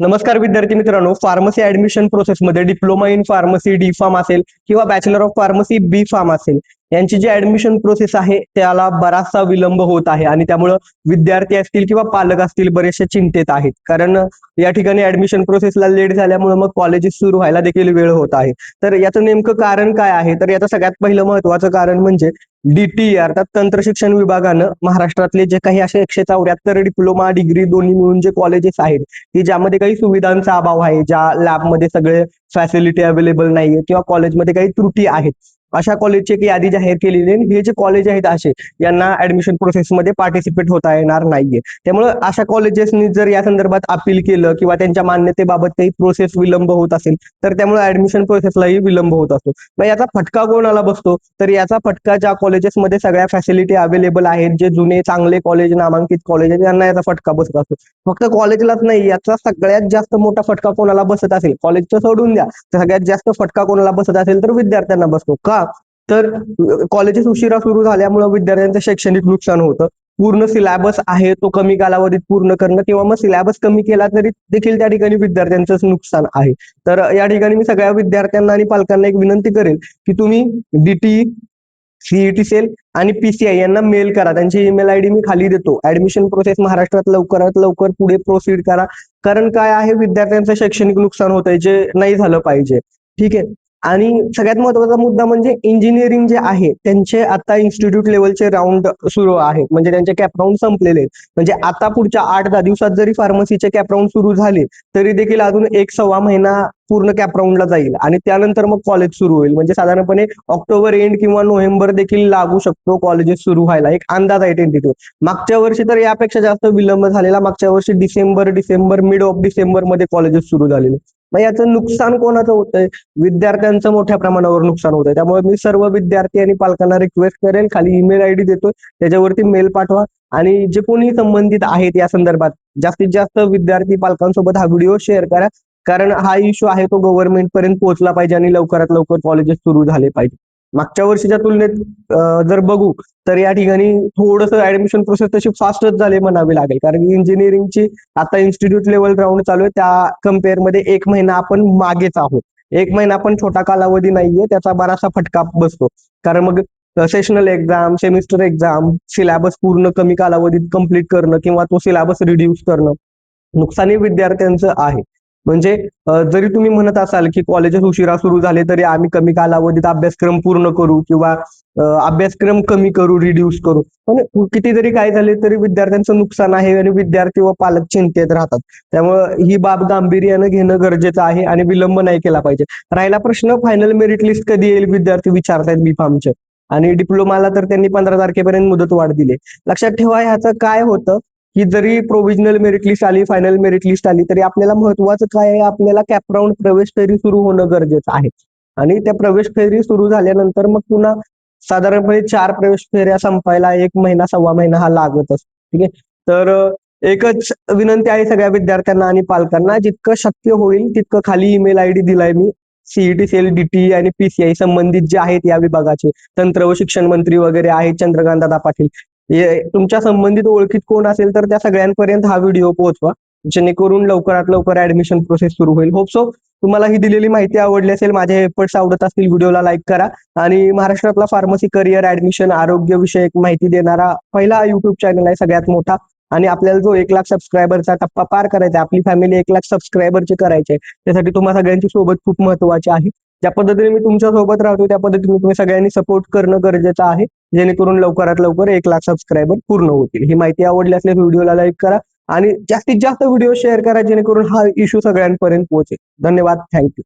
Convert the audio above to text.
नमस्कार विद्यार्थी मित्रांनो फार्मसी ऍडमिशन प्रोसेसमध्ये diploma in pharmacy D pharm असेल किंवा bachelor of pharmacy B pharm असेल. यांची जी ऍडमिशन प्रोसेस आहे त्याला बराचसा विलंब होत आहे आणि त्यामुळं विद्यार्थी असतील किंवा पालक असतील बरेचसे चिंतेत आहेत. कारण या ठिकाणी ऍडमिशन प्रोसेसला लेट झाल्यामुळे मग कॉलेजेस सुरू व्हायला देखील वेळ होत आहे. तर याचं नेमकं कारण काय आहे? तर याचं सगळ्यात पहिलं महत्वाचं कारण म्हणजे डीटीई अर्थात तंत्र शिक्षण विभागानं महाराष्ट्रातले जे काही असे एकशे चौऱ्याहत्तर डिप्लोमा डिग्री दोन्ही मिळून जे कॉलेजेस आहेत की ज्यामध्ये काही सुविधांचा अभाव आहे ज्या लॅबमध्ये सगळे फॅसिलिटी अवेलेबल नाहीये किंवा कॉलेजमध्ये काही त्रुटी आहेत अशा कॉलेजची एक यादी जाहीर केलेली आहे हे जे कॉलेज आहेत असे यांना ऍडमिशन प्रोसेसमध्ये पार्टिसिपेट होता येणार नाहीये. त्यामुळे अशा कॉलेजेसनी जर या संदर्भात अपील केलं किंवा त्यांच्या मान्यतेबाबत काही प्रोसेस विलंब होत असेल तर त्यामुळे ऍडमिशन प्रोसेसलाही विलंब होत असतो. मग याचा फटका कोणाला बसतो? तर याचा फटका ज्या कॉलेजेसमध्ये सगळ्या फॅसिलिटी अवेलेबल आहेत जे जुने चांगले कॉलेज नामांकित कॉलेज आहेत त्यांना याचा फटका बसत असतो. फक्त कॉलेजलाच नाही याचा सगळ्यात जास्त मोठा फटका कोणाला बसत असेल? कॉलेजचं सोडून द्या. सगळ्यात जास्त फटका कोणाला बसत असेल तर विद्यार्थ्यांना बसतो. का? तर कॉलेजेस उशिरा सुरू झाल्यामुळे विद्यार्थ्यांचं शैक्षणिक नुकसान होतं. पूर्ण सिलेबस आहे तो कमी कालावधीत पूर्ण करणं किंवा मग सिलेबस कमी केला तरी देखील त्या ठिकाणी विद्यार्थ्यांचंच नुकसान आहे. तर या ठिकाणी मी सगळ्या विद्यार्थ्यांना आणि पालकांना एक विनंती करेल की तुम्ही डीटी सीईटी सेल आणि पीसीआय यांना मेल करा. त्यांची ईमेल आयडी मी खाली देतो. ऍडमिशन प्रोसेस महाराष्ट्रात लवकरात लवकर पुढे प्रोसीड करा. कारण काय आहे विद्यार्थ्यांचं शैक्षणिक नुकसान होत आहे जे नाही झालं पाहिजे. ठीक आहे? आणि सगळ्यात महत्त्वाचा मुद्दा म्हणजे इंजिनिअरिंग जे आहे त्यांचे आता इन्स्टिट्यूट लेवलचे राऊंड सुरू आहेत. म्हणजे त्यांचे कॅप राऊंड संपलेले म्हणजे आता पुढच्या आठ दहा दिवसात जरी फार्मसीचे कॅप राऊंड सुरू झाले तरी देखील अजून एक सव्वा महिना पूर्ण कॅप राऊंडला जाईल. आणि त्यानंतर मग कॉलेज सुरू होईल. म्हणजे साधारणपणे ऑक्टोबर एंड किंवा नोव्हेंबर देखील लागू शकतो कॉलेजेस सुरू व्हायला. एक अंदाज आहे टेंटेटिव्ह मागच्या वर्षी तर यापेक्षा जास्त विलंब झालेला. मागच्या वर्षी डिसेंबर डिसेंबर मिड ऑफ डिसेंबरमध्ये कॉलेजेस सुरू झालेले. मग याचं नुकसान कोणाचं होतंय? विद्यार्थ्यांचं मोठ्या प्रमाणावर नुकसान होतंय. त्यामुळे मी सर्व विद्यार्थी आणि पालकांना रिक्वेस्ट करेन खाली ईमेल आय डी देतोय. त्याच्यावरती मेल पाठवा. आणि जे कोणी संबंधित आहेत या संदर्भात जास्तीत जास्त विद्यार्थी पालकांसोबत हा व्हिडिओ शेअर करा. कारण हा इश्यू आहे तो गव्हर्नमेंट पर्यंत पोहोचला पाहिजे आणि लवकरात लवकर कॉलेजेस सुरू झाले पाहिजे. मागच्या वर्षीच्या तुलनेत जर बघू तर या ठिकाणी थोडस ऍडमिशन प्रोसेस तशी फास्टच झाले म्हणावी लागेल. कारण इंजिनिअरिंगची आता इन्स्टिट्यूट लेवल राऊंड चालू आहे त्या कंपेअरमध्ये एक महिना आपण मागेच आहोत. एक महिना पण छोटा कालावधी नाहीये त्याचा बराचसा फटका बसतो. कारण मग sessional exam semester exam syllabus पूर्ण कमी कालावधीत कंप्लीट करणं किंवा तो सिलेबस रिड्यूस करणं नुकसानी विद्यार्थ्यांचं आहे. म्हणजे जरी तुम्ही म्हणत असाल की कॉलेजेस उशिरा सुरू झाले तरी आम्ही कमी कालावधीत अभ्यासक्रम पूर्ण करू किंवा अभ्यासक्रम कमी करू रिड्यूस करू. पण किती जरी काय झाले तरी विद्यार्थ्यांचं नुकसान आहे आणि विद्यार्थी व पालक चिंतेत राहतात. त्यामुळे ही बाब गांभीर्यानं घेणं गरजेचं आहे आणि विलंब नाही केला पाहिजे. राहिला प्रश्न फायनल मेरिट लिस्ट कधी येईल? विद्यार्थी विचारतायत बी फार्मचे आणि डिप्लोमाला तर त्यांनी पंधरा तारखेपर्यंत मुदत वाढ दिली. लक्षात ठेवा ह्याचं काय होतं? की जरी प्रोव्हिजनल मेरिट लिस्ट आली फायनल मेरिट लिस्ट आली तरी आपल्याला महत्वाचं काय आहे? आपल्याला कॅपराऊंड प्रवेश फेरी सुरू होणं गरजेचं आहे. आणि त्या प्रवेश फेरी सुरू झाल्यानंतर मग पुन्हा साधारणपणे चार प्रवेश फेऱ्या संपायला एक महिना सव्वा महिना हा लागत असतो. ठीक आहे? तर एकच विनंती आहे सगळ्या विद्यार्थ्यांना आणि पालकांना जितकं शक्य होईल तितकं खाली ईमेल आय डी दिलाय मी. सीईटी सेल डीटी आणि पीसीआय संबंधित जे आहेत या विभागाचे तंत्र व शिक्षण मंत्री वगैरे आहेत चंद्रकांत दादा पाटील. तुमच्या संबंधित ओळखीत कोण असेल तर त्या सगळ्यांपर्यंत हा व्हिडिओ पोहोचवा. जेणेकरून लवकरात लवकर ऍडमिशन प्रोसेस सुरू होईल. होप सो तुम्हाला ही दिलेली माहिती आवडली असेल माझे एफर्ट्स आवडत असतील व्हिडिओला लाईक करा. आणि महाराष्ट्रातला फार्मसी करिअर ऍडमिशन आरोग्य विषयक माहिती देणारा पहिला युट्यूब चॅनल आहे सगळ्यात मोठा. आणि आपल्याला जो एक लाख सबस्क्रायबरचा टप्पा पार करायचा आपली फॅमिली एक लाख सबस्क्रायबरचे करायचे त्यासाठी तुम्हाला सगळ्यांची सोबत खूप महत्वाची आहे. ज्या पद्धतीने मी तुमच्यासोबत राहतो त्या पद्धतीने तुम्ही सगळ्यांनी सपोर्ट करणं गरजेचं आहे. जेणेकरून लवकरात लवकर एक लाख सबस्क्रायबर पूर्ण होतील. ही माहिती आवडली असल्यास व्हिडिओला लाईक करा आणि जास्तीत जास्त व्हिडिओ शेअर करा जेणेकरून हा इश्यू सगळ्यांपर्यंत पोहोचेल. धन्यवाद. थँक्यू